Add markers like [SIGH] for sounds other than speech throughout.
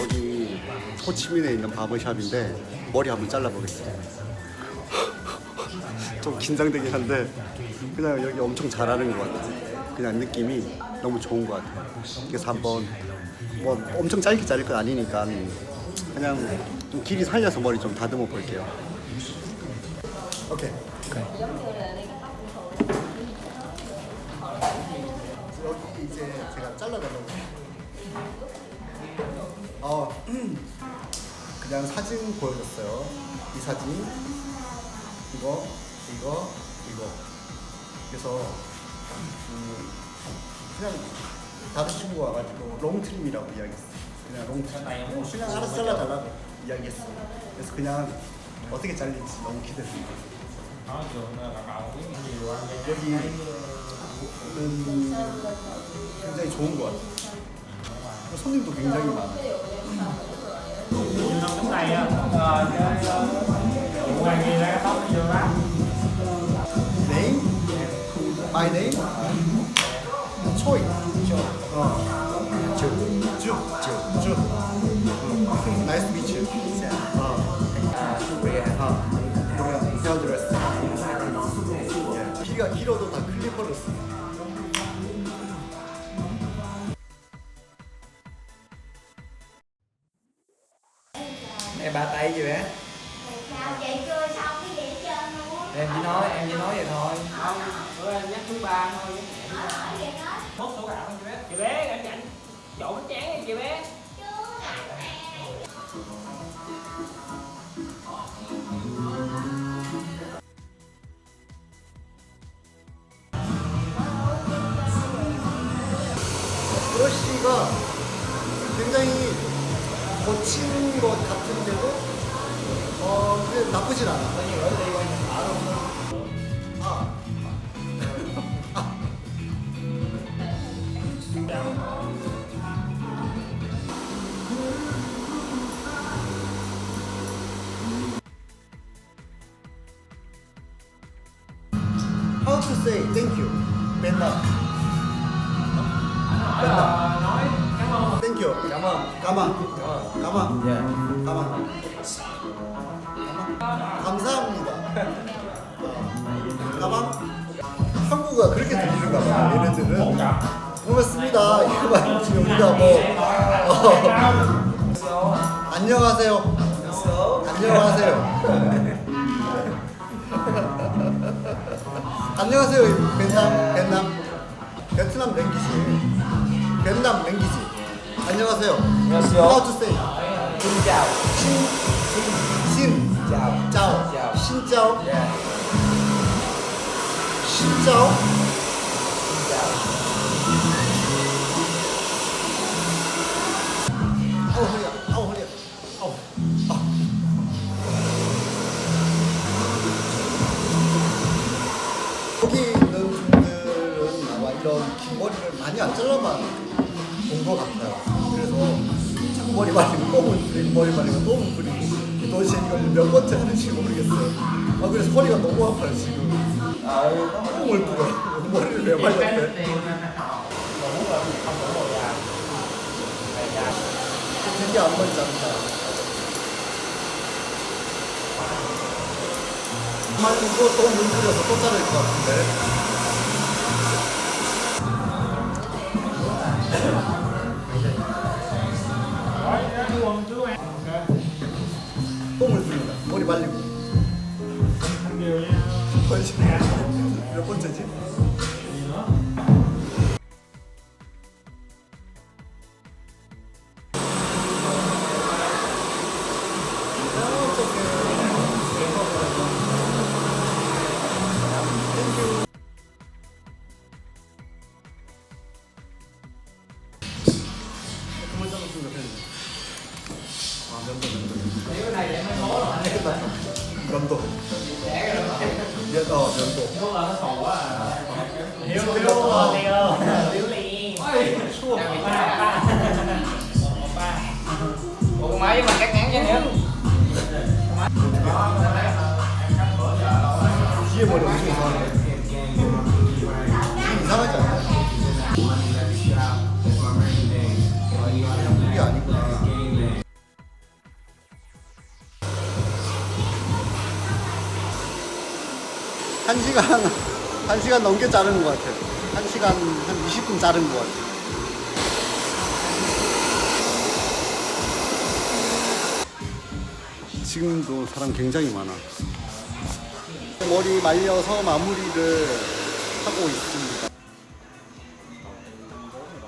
여기 호치민에 있는 바버샵인데 머리 한번 잘라보겠습니다. [LAUGHS] 좀 긴장되긴 한데 그냥 여기 엄청 잘하는 것 같아요. 그냥 느낌이 너무 좋은 것 같아요. 그래서 한번 뭐 엄청 짧게 자를 건 아니니까 그냥 좀 길이 살려서 머리 좀 다듬어 볼게요. 오케이. 여기 이제 제가 잘라달라고 어 [CLEARS THROAT] 그냥 사진 보여줬어요. 이 사진 이거 이거 이거. 그래서 음, 그냥 다른 친구가 와가지고 롱트림이라고 이야기했어 그냥 롱트림. 그냥 알아서 잘라달라고 이야기했어 그래서 그냥 어떻게 잘릴지 너무 기대됩니다 여기 음, 굉장히 좋은 것 같아요. 손님도 굉장히 많아요. Lúc này á ờ, cái ờ, vụ này ghi ra cái tóc nó vô lắm Name? My name? Choi. 어. 주. 주. 주. 주. Nice to meet you. 길이가 길어도 다 클리퍼를 써. Em ba tay chưa bé? Sao vậy chưa xong cái gì hết trơn luôn Em chỉ nói, em chỉ nói vậy thôi. không bữa em nhắc thứ ba thôi Ở vậy đó mốt số gạo không chị bé chị bé anh chảnh dỗ bánh tráng đi chị bé chứ 브러쉬가 굉장히 거친 것 같은데도 어 그래 나쁘진 않아. 아. 아. How to say thank you? 맨날. 맨날. You. Cảm ơn. 가만. 가만. Dạ. 가만. 감사합니다. 가만. 한국어가 그렇게 들리는가 봐. 얘네들은. 고맙습니다. 이거만 지금 우리가 뭐 어, 안녕하세요. 안녕하세요. 안녕하세요. 베트남 베트남 베트남 랭귀지. 베트남 랭귀지. 안녕하세요. 안녕하세요. How to say? Chào. 신, 신. 짜오, Chào. 신짜오. 신짜오. 아우 허리야, 아우 허리야, 아우. 아. 여기 있는 분들은 아마 이런 긴 머리를 많이 안 잘라만 본 것 같아요. 머리 말리고 똥을 부리고 머리 말리고 똥을 부리고 도대체 이걸 몇 번째 하는지 모르겠어요. 아 그래서 허리가 너무 아파요 지금. 똥을 부려. 머리를 왜 말렸대? 되게 안 머리 자른다. 말리고 또 물들여서 또 자를 것 같은데. 벌써 몇 번째지? 一個兩個。都很好啊！屌屌我屌！屌你！喂，錯啊！我爸，我 máy mà cắt ngắn cho nếu. Chia một đồng tiền thôi. Sao vậy? Yeah, you 한 시간, [LAUGHS] 한 시간 넘게 자르는 것 같아요. 한 시간, 한 20분 자른 것 같아요. 지금도 사람 굉장히 많아. 머리 말려서 마무리를 하고 있습니다.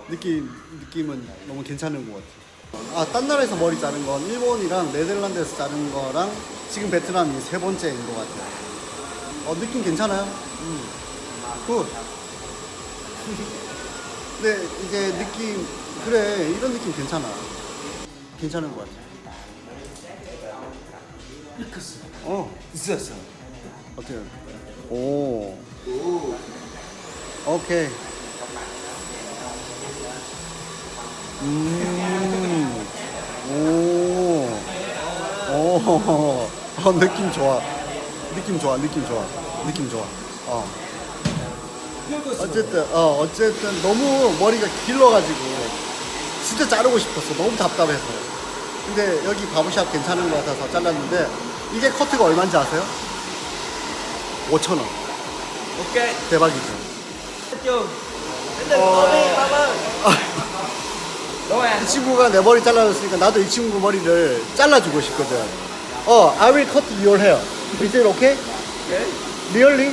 느낌, 느낌은 너무 괜찮은 것 같아요. 아, 딴 나라에서 머리 자른 건 일본이랑 네덜란드에서 자른 거랑 지금 베트남이 세 번째인 것 같아요. 어, 느낌 괜찮아요? 음. 굿. 근데 이제 느낌, 그래, 이런 느낌 괜찮아. 괜찮은 것 같아. 어, 있었어. 어때요? 오. 오케이. 음. 오. 오. [LAUGHS] 어, 느낌 좋아. 느낌 좋아. 느낌 좋아. 느낌 좋아. 어. 어쨌든 어 어쨌든 너무 머리가 길러가지고 진짜 자르고 싶었어. 너무 답답해서. 근데 여기 바보샵 괜찮은 것 같아서 잘랐는데 이게 커트가 얼마인지 아세요? 5천 원. Ok. 대박이죠. Ờ. có đi, ba ơi. Đố 이. 친구가 내 머리 잘라줬으니까 나도 이 친구 머리를 잘라주고 싶거든. 어, I will cut your hair. Is it okay? Okay. Really?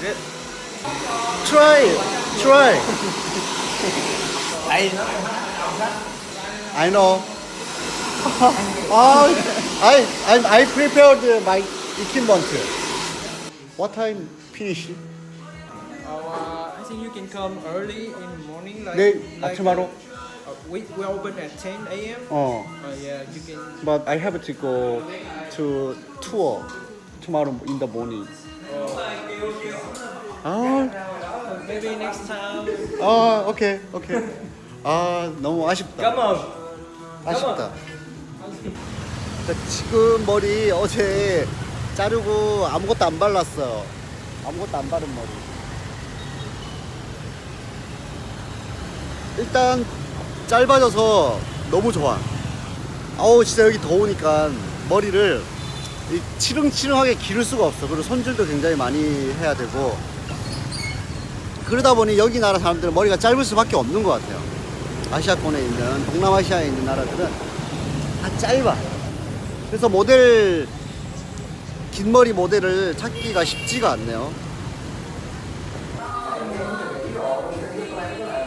Good. Try, try. Đây. I know. 아, I, I, I prepared my equipment. What time finish? Uh, I think you can come early in the morning, like, 내일 like 아침하루. uh, we we open at 10 a.m. 어, Uh, yeah, you can. but I have to go to tour tomorrow in the morning. 아, Maybe next time. 아, 오케이, 오케이. 아, 너무 아쉽다. Ơn. 아쉽다. 자, 지금 머리 어제 자르고 아무것도 안 발랐어요. 아무것도 안 바른 머리. 일단 짧아져서 너무 좋아. 아우 진짜 여기 더우니까 머리를 이 치릉치릉하게 기를 수가 없어. 그리고 손질도 굉장히 많이 해야 되고 그러다 보니 여기 나라 사람들은 머리가 짧을 수밖에 없는 것 같아요. 아시아권에 있는 동남아시아에 있는 나라들은 다 짧아. 그래서 모델 긴 머리 모델을 찾기가 쉽지가 않네요.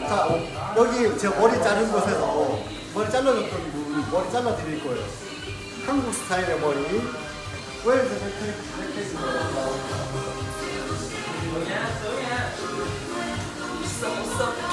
자 여기 제 머리 자른 곳에서 머리 잘라줬던 분 머리 잘라 드릴 거예요. 한국 스타일의 머리. Where is the electric electric flower? 뭐냐, 뭐냐. 있어, 있어.